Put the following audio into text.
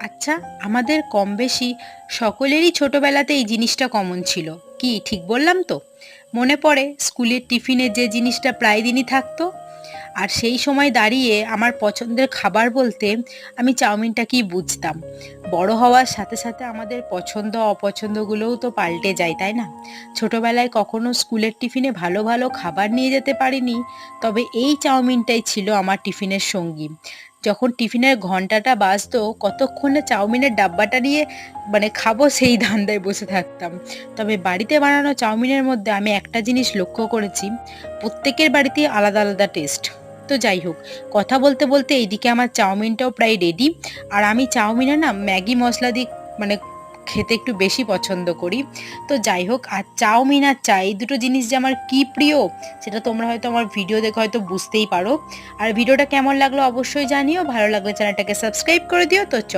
আচ্ছা আমাদের কম বেশি সকলেরই ছোটবেলাতে এই জিনিসটা কমন ছিল। কি, ঠিক বললাম তো? মনে পড়ে স্কুলের টিফিনে যে জিনিসটা প্রায় দিনই থাকতো? আর সেই সময় দাঁড়িয়ে আমার পছন্দের খাবার বলতে আমি চাউমিনটাকেই বুঝতাম? বড় হওয়ার সাথে সাথে আমাদের পছন্দ, অপছন্দগুলোও তো পাল্টে যায়, তাই না? ছোটবেলায় কখনো স্কুলের টিফিনে ভালো ভালো খাবার নিয়ে যেতে পারিনি, তবে এই চাউমিনটাই ছিল আমার টিফিনের সঙ্গী। যখন টিফিনের ঘন্টাটা বাজতো, কতক্ষণে চাউমিনের ডাব্বাটা নিয়ে মানে খাব সেই ধান্দায় বসে থাকতাম। তবে বাড়িতে বানানো চাউমিনের মধ্যে আমি একটা জিনিস লক্ষ্য করেছি, প্রত্যেকের বাড়িতেই আলাদা আলাদা টেস্ট তো যাই হোক, কথা বলতে বলতে এইদিকে আমার চাউমিনটাও প্রায় রেডি আর আমি চাউমিনে না ম্যাগি মশলা দিয়ে মানে খেতে একটু বেশি পছন্দ করি। তো যাই হোক, আর চাউমিন আর চা এই দুটো জিনিস যে আমার কী প্রিয় সেটা তোমরা হয়তো আমার ভিডিও দেখে হয়তো বুঝতেই পারো। আর ভিডিওটা কেমন লাগল অবশ্যই জানিও, ভালো লাগলে চ্যানেলটাকে সাবস্ক্রাইব করে দিও, তো চল